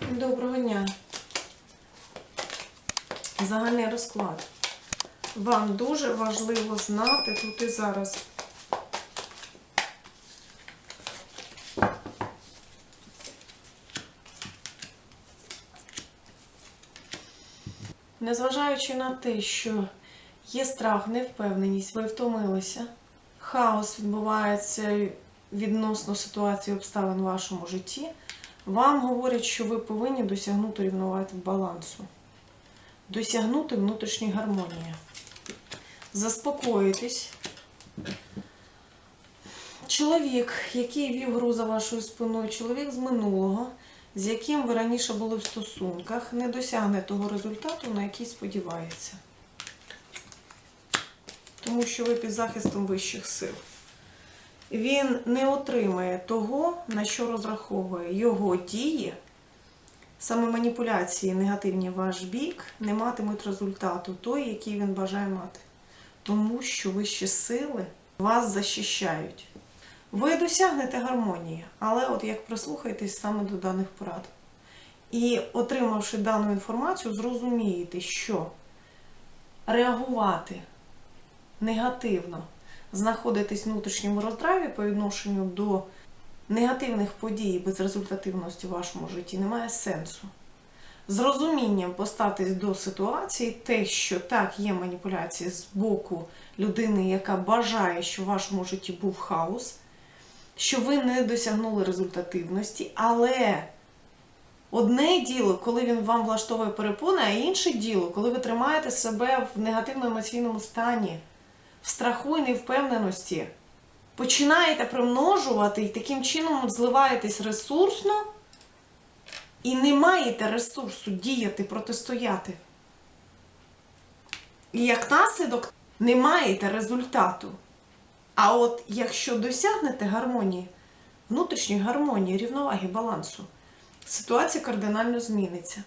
Доброго дня. Загальний розклад. Вам дуже важливо знати тут і зараз. Незважаючи на те, що є страх, невпевненість, ви втомилися, хаос відбувається відносно ситуації обставин в вашому житті, вам говорять, що ви повинні досягнути рівноваги балансу, досягнути внутрішньої гармонії, заспокоїтись. Чоловік, який вів гру за вашою спиною, чоловік з минулого, з яким ви раніше були в стосунках, не досягне того результату, на який сподівається. Тому що ви під захистом вищих сил. Він не отримає того, на що розраховує його дії, саме маніпуляції негативні в ваш бік, не матимуть результату той, який він бажає мати. Тому що вищі сили вас захищають. Ви досягнете гармонії, але от як прислухаєтесь саме до даних порад. І отримавши дану інформацію, зрозумієте, що реагувати негативно, знаходитись в внутрішньому роздраві по відношенню до негативних подій і безрезультативності в вашому житті немає сенсу. З розумінням поставтесь до ситуації, те, що так, є маніпуляції з боку людини, яка бажає, що в вашому житті був хаос, що ви не досягнули результативності, але одне діло, коли він вам влаштовує перепони, а інше діло, коли ви тримаєте себе в негативному емоційному стані, в страху і невпевненості, починаєте примножувати і таким чином зливаєтесь ресурсно і не маєте ресурсу діяти, протистояти. І як наслідок не маєте результату. А от якщо досягнете гармонії, внутрішньої гармонії, рівноваги, балансу, ситуація кардинально зміниться.